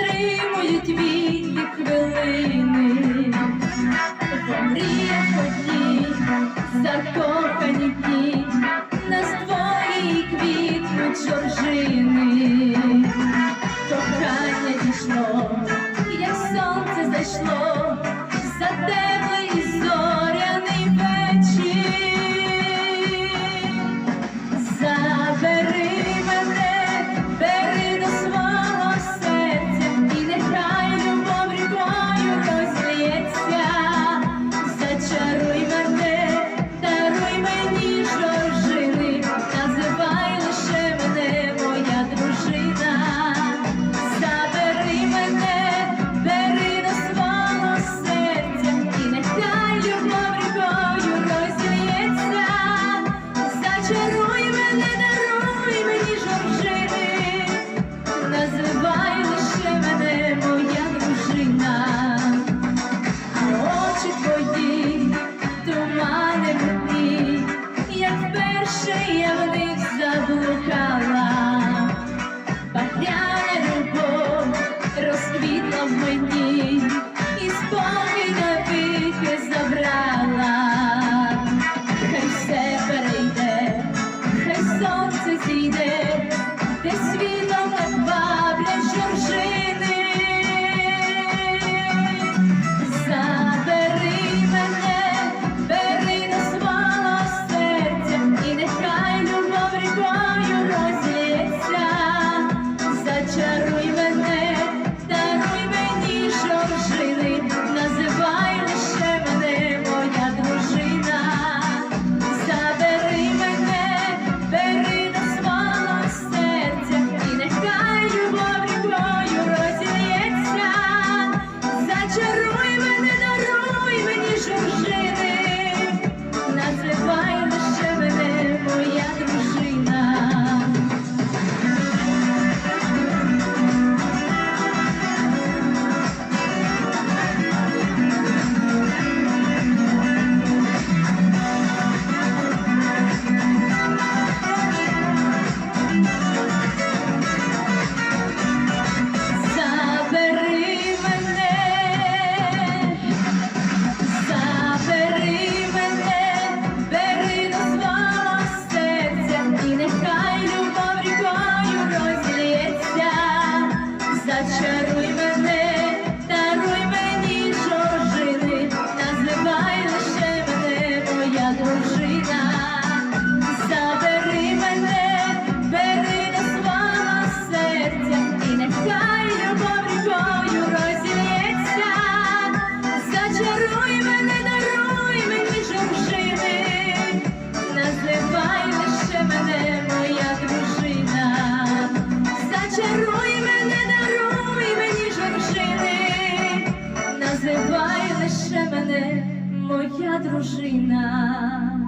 затримують вільні хвилини, мріях одні, закохані дні, на ствої квітнуть жоржини. ಇದೆ даруй мене, даруй мені жоржини, називай лише мене, моя дружина. Ховай лише мене, моя дружина.